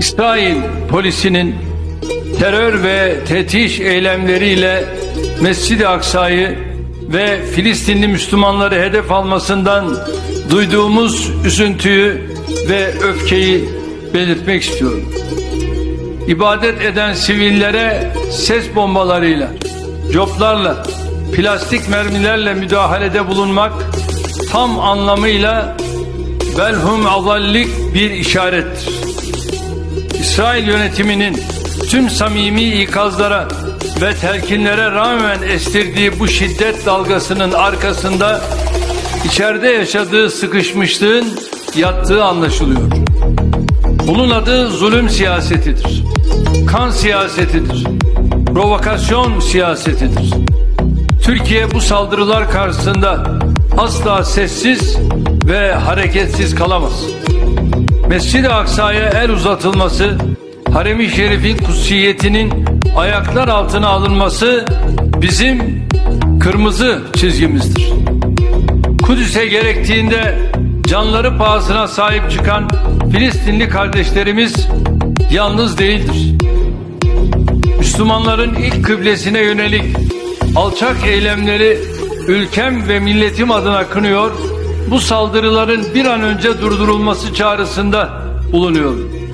İsrail polisinin terör ve tetiş eylemleriyle Mescid-i Aksa'yı ve Filistinli Müslümanları hedef almasından duyduğumuz üzüntüyü ve öfkeyi belirtmek istiyorum. İbadet eden sivillere ses bombalarıyla, coplarla, plastik mermilerle müdahalede bulunmak tam anlamıyla belhum azallik bir işarettir. İsrail yönetiminin tüm samimi ikazlara ve telkinlere rağmen estirdiği bu şiddet dalgasının arkasında içeride yaşadığı sıkışmışlığın yattığı anlaşılıyor. Bunun adı zulüm siyasetidir. Kan siyasetidir. Provokasyon siyasetidir. Türkiye bu saldırılar karşısında asla sessiz ve hareketsiz kalamaz. Mescid-i Aksa'ya el uzatılması, Harem-i Şerif'in kutsiyetinin ayaklar altına alınması bizim kırmızı çizgimizdir. Kudüs'e gerektiğinde canları pahasına sahip çıkan Filistinli kardeşlerimiz yalnız değildir. Müslümanların ilk kıblesine yönelik alçak eylemleri ülkem ve milletim adına kınıyor, bu saldırıların bir an önce durdurulması çağrısında bulunuyorum.